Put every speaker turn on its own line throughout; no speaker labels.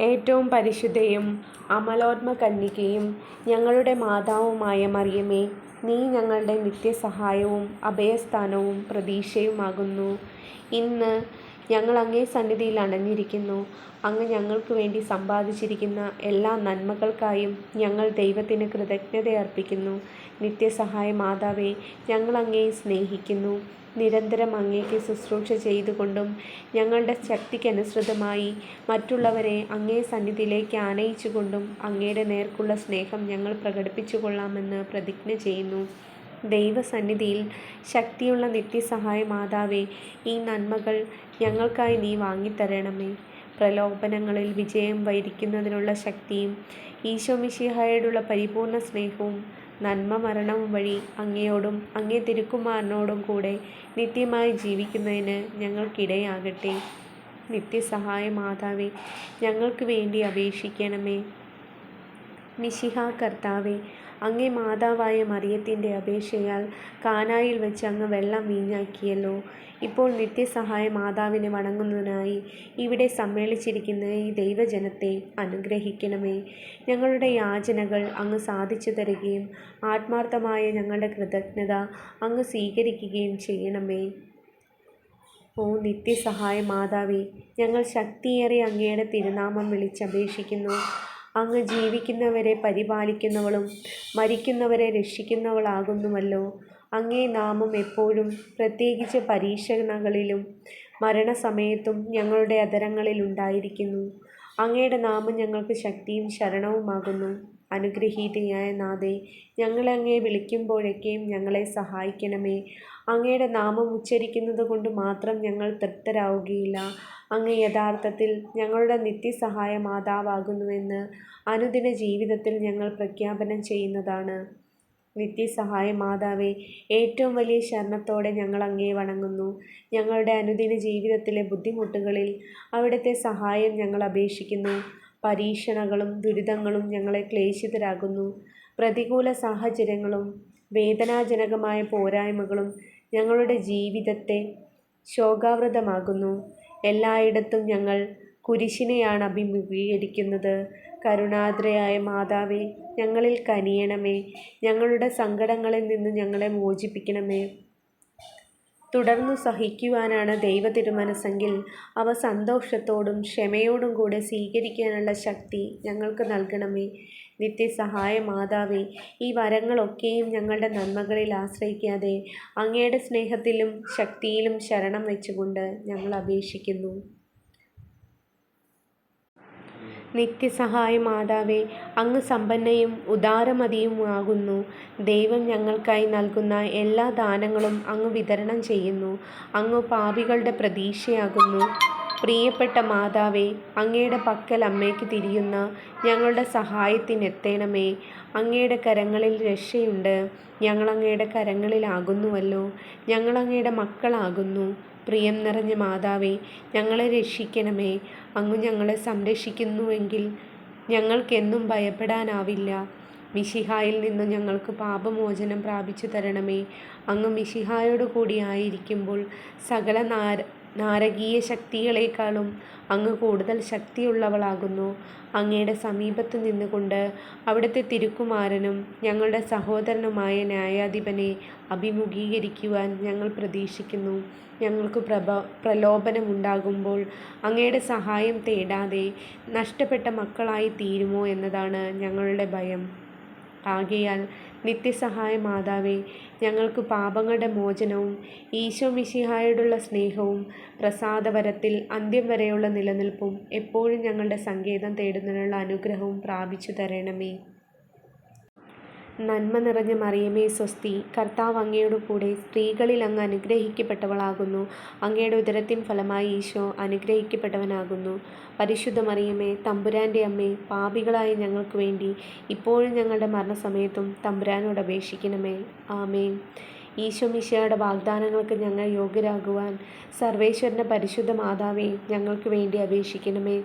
ഏറ്റവും പരിശുദ്ധയും അമലോത്മ കന്യകയും ഞങ്ങളുടെ മാതാവുമായ മറിയമേ നീ ഞങ്ങളുടെ നിത്യസഹായവും അഭയസ്ഥാനവും പ്രതീക്ഷയുമാകുന്നു. ഇന്ന് ഞങ്ങൾ അങ്ങേ സന്നിധിയിൽ അണഞ്ഞിരിക്കുന്നു അങ്ങ് ഞങ്ങൾക്ക് വേണ്ടി സമ്പാദിച്ചിരിക്കുന്ന എല്ലാ നന്മകൾക്കായും ഞങ്ങൾ ദൈവത്തിന് കൃതജ്ഞത അർപ്പിക്കുന്നു നിത്യസഹായ മാതാവേ ഞങ്ങൾ അങ്ങേ സ്നേഹിക്കുന്നു. നിരന്തരം അങ്ങേക്ക് ശുശ്രൂഷ ചെയ്തുകൊണ്ടും ഞങ്ങളുടെ ശക്തിക്കനുസൃതമായി മറ്റുള്ളവരെ അങ്ങേ സന്നിധിയിലേക്ക് ആനയിച്ചുകൊണ്ടും അങ്ങയുടെ നേർക്കുള്ള സ്നേഹം ഞങ്ങൾ പ്രകടിപ്പിച്ചു കൊള്ളാമെന്ന് പ്രതിജ്ഞ ചെയ്യുന്നു. ദൈവസന്നിധിയിൽ ശക്തിയുള്ള നിത്യസഹായ മാതാവേ ഈ നന്മകൾ ഞങ്ങൾക്കായി നീ വാങ്ങിത്തരണമേ. പ്രലോഭനങ്ങളിൽ വിജയം വരിക്കുന്നതിനുള്ള ശക്തിയും ഈശോമിശിഹായോടുള്ള പരിപൂർണ സ്നേഹവും നന്മ മരണം വഴി അങ്ങയോടും അങ്ങേ തിരുക്കുമാരനോടും കൂടെ നിത്യമായി ജീവിക്കുന്നതിന് ഞങ്ങൾക്കിടയാകട്ടെ. നിത്യസഹായ മാതാവേ ഞങ്ങൾക്ക് വേണ്ടി അപേക്ഷിക്കണമേ. മിശിഹ കർത്താവെ അങ്ങേ മാതാവായ മറിയത്തിന്റെ അപേക്ഷയാൽ കാനായിൽ വെച്ച് അങ്ങ് വെള്ളം വീഞ്ഞാക്കിയല്ലോ. ഇപ്പോൾ നിത്യസഹായ മാതാവിനെ വണങ്ങുന്നതിനായി ഇവിടെ സമ്മേളിച്ചിരിക്കുന്ന ഈ ദൈവജനത്തെ അനുഗ്രഹിക്കണമേ. ഞങ്ങളുടെ യാചനകൾ അങ്ങ് സാധിച്ചു തരികയും ആത്മാർത്ഥമായ ഞങ്ങളുടെ കൃതജ്ഞത അങ്ങ് സ്വീകരിക്കുകയും ചെയ്യണമേ. ഓ നിത്യസഹായ മാതാവേ ഞങ്ങൾ ശക്തിയേറെ അങ്ങയുടെ തിരുനാമം വിളിച്ചപേക്ഷിക്കുന്നു. അങ്ങ് ജീവിക്കുന്നവരെ പരിപാലിക്കുന്നവളും മരിക്കുന്നവരെ രക്ഷിക്കുന്നവളാകുന്നുവല്ലോ. അങ്ങേ നാമം എപ്പോഴും പ്രത്യേകിച്ച് പരീക്ഷണകളിലും മരണസമയത്തും ഞങ്ങളുടെ അധരങ്ങളിൽ ഉണ്ടായിരിക്കുന്നു. അങ്ങയുടെ നാമം ഞങ്ങൾക്ക് ശക്തിയും ശരണവുമാകുന്നു. അനുഗ്രഹീതയായ നാഥേ ഞങ്ങളെ അങ്ങേ വിളിക്കുമ്പോഴൊക്കെയും ഞങ്ങളെ സഹായിക്കണമേ. അങ്ങയുടെ നാമം ഉച്ചരിക്കുന്നത് കൊണ്ട് മാത്രം ഞങ്ങൾ തൃപ്തരാവുകയില്ല. അങ്ങ് യഥാർത്ഥത്തിൽ ഞങ്ങളുടെ നിത്യസഹായ മാതാവാകുന്നുവെന്ന് അനുദിന ജീവിതത്തിൽ ഞങ്ങൾ പ്രഖ്യാപനം ചെയ്യുന്നതാണ്. നിത്യസഹായ മാതാവെ ഏറ്റവും വലിയ ശരണത്തോടെ ഞങ്ങൾ അങ്ങേ വണങ്ങുന്നു. ഞങ്ങളുടെ അനുദിന ജീവിതത്തിലെ ബുദ്ധിമുട്ടുകളിൽ അവിടുത്തെ സഹായം ഞങ്ങൾ അപേക്ഷിക്കുന്നു. പരീക്ഷണങ്ങളും ദുരിതങ്ങളും ഞങ്ങളെ ക്ലേശിതരാകുന്നു പ്രതികൂല സാഹചര്യങ്ങളും വേദനാജനകമായ പോരായ്മകളും ഞങ്ങളുടെ ജീവിതത്തെ ശോകാവൃതമാകുന്നു എല്ലായിടത്തും ഞങ്ങൾ കുരിശിനെയാണ് അഭിമുഖീകരിക്കുന്നത്. കരുണാദ്രയായ മാതാവേ ഞങ്ങളിൽ കനിയണമേ. ഞങ്ങളുടെ സങ്കടങ്ങളിൽ നിന്ന് ഞങ്ങളെ മോചിപ്പിക്കണമേ. തുടർന്നു സഹിക്കുവാനാണ് ദൈവ തിരുമനസ്സെങ്കിൽ അവ സന്തോഷത്തോടും ക്ഷമയോടും കൂടെ സ്വീകരിക്കാനുള്ള ശക്തി ഞങ്ങൾക്ക് നൽകണമേ. നിത്യസഹായ മാതാവേ ഈ വരങ്ങളൊക്കെയും ഞങ്ങളുടെ നന്മകളിൽ ആശ്രയിക്കാതെ അങ്ങയുടെ സ്നേഹത്തിലും ശക്തിയിലും ശരണം വെച്ചുകൊണ്ട് ഞങ്ങൾ അപേക്ഷിക്കുന്നു. നിത്യസഹായ മാതാവേ അങ്ങ് സമ്പന്നയും ഉദാരമതിയുമാകുന്നു ദൈവം ഞങ്ങൾക്കായി നൽകുന്ന എല്ലാ ദാനങ്ങളും അങ്ങ് വിതരണം ചെയ്യുന്നു. അങ്ങ് പാപികളുടെ പ്രതീക്ഷയാകുന്നു. പ്രിയപ്പെട്ട മാതാവേ അങ്ങയുടെ പക്കൽ അമ്മയ്ക്ക് തിരിയുന്ന ഞങ്ങളുടെ സഹായത്തിനെത്തേണമേ അങ്ങയുടെ കരങ്ങളിൽ രക്ഷയുണ്ട്. ഞങ്ങളങ്ങയുടെ കരങ്ങളിലാകുന്നുവല്ലോ. ഞങ്ങളങ്ങയുടെ മക്കളാകുന്നു. പ്രിയം നിറഞ്ഞ മാതാവേ ഞങ്ങളെ രക്ഷിക്കണമേ. അങ്ങ് ഞങ്ങളെ സംരക്ഷിക്കുന്നുവെങ്കിൽ ഞങ്ങൾക്കെന്നും ഭയപ്പെടാനാവില്ല. മിശിഹായിൽ നിന്ന് ഞങ്ങൾക്ക് പാപമോചനം പ്രാപിച്ചു തരണമേ. അങ്ങ് മിഷിഹായോട് കൂടി ആയിരിക്കുമ്പോൾ സകല നാര നാരകീയ ശക്തികളെക്കാളും അങ്ങ് കൂടുതൽ ശക്തിയുള്ളവളാകുന്നു. അങ്ങയുടെ സമീപത്ത് നിന്നുകൊണ്ട് അവിടുത്തെ തിരുക്കുമാരനും ഞങ്ങളുടെ സഹോദരനുമായ ന്യായാധിപനെ അഭിമുഖീകരിക്കുവാൻ ഞങ്ങൾ പ്രതീക്ഷിക്കുന്നു. ഞങ്ങൾക്ക് പ്രഭ പ്രലോഭനമുണ്ടാകുമ്പോൾ അങ്ങയുടെ സഹായം തേടാതെ നഷ്ടപ്പെട്ട മക്കളായി തീരുമോ എന്നതാണ് ഞങ്ങളുടെ ഭയം. ആകയാൽ നിത്യസഹായ മാതാവേ ഞങ്ങൾക്ക് പാപങ്ങളുടെ മോചനവും ഈശോ മിശിഹായോടുള്ള സ്നേഹവും പ്രസാദവരത്തിൽ അന്ത്യം വരെയുള്ള നിലനിൽപ്പും എപ്പോഴും ഞങ്ങളുടെ സങ്കേതം തേടുന്നതിനുള്ള അനുഗ്രഹവും പ്രാപിച്ചു തരണമേ നന്മ നിറഞ്ഞ മറിയമേ സ്വസ്തി. കർത്താവ് അങ്ങയുടെ കൂടെ സ്ത്രീകളിൽ അങ്ങ് അനുഗ്രഹിക്കപ്പെട്ടവളാകുന്നു. അങ്ങയുടെ ഉദരത്തിൻ ഫലമായി ഈശോ അനുഗ്രഹിക്കപ്പെട്ടവനാകുന്നു. പരിശുദ്ധ മറിയമേ തമ്പുരാന്റെ അമ്മേ പാപികളായ ഞങ്ങൾക്ക് വേണ്ടി ഇപ്പോഴും ഞങ്ങളുടെ മരണസമയത്തും തമ്പുരാനോട് അപേക്ഷിക്കണമേ. ആമേ ഈശോ മിശയുടെ വാഗ്ദാനങ്ങൾക്ക് ഞങ്ങൾ യോഗ്യരാകുവാൻ സർവേശ്വരന്റെ പരിശുദ്ധ മാതാവേ ഞങ്ങൾക്ക് വേണ്ടി അപേക്ഷിക്കണമേ.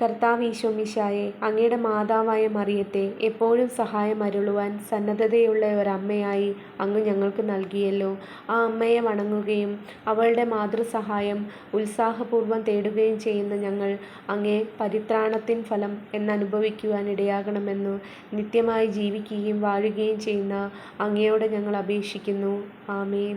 കർത്താവ് ഈശോമിശായെ അങ്ങയുടെ മാതാവായ മറിയത്തെ എപ്പോഴും സഹായം അരുളുവാൻ സന്നദ്ധതയുള്ള ഒരമ്മയായി അങ്ങ് ഞങ്ങൾക്ക് നൽകിയല്ലോ. ആ അമ്മയെ വണങ്ങുകയും അവളുടെ മാതൃസഹായം ഉത്സാഹപൂർവം തേടുകയും ചെയ്യുന്ന ഞങ്ങൾ അങ്ങേ പരിത്രാണത്തിൻ ഫലം എന്നനുഭവിക്കുവാൻ ഇടയാകണമെന്നു നിത്യമായി ജീവിക്കുകയും വാഴുകയും ചെയ്യുന്ന അങ്ങയോട് ഞങ്ങൾ അപേക്ഷിക്കുന്നു. ആമേൻ.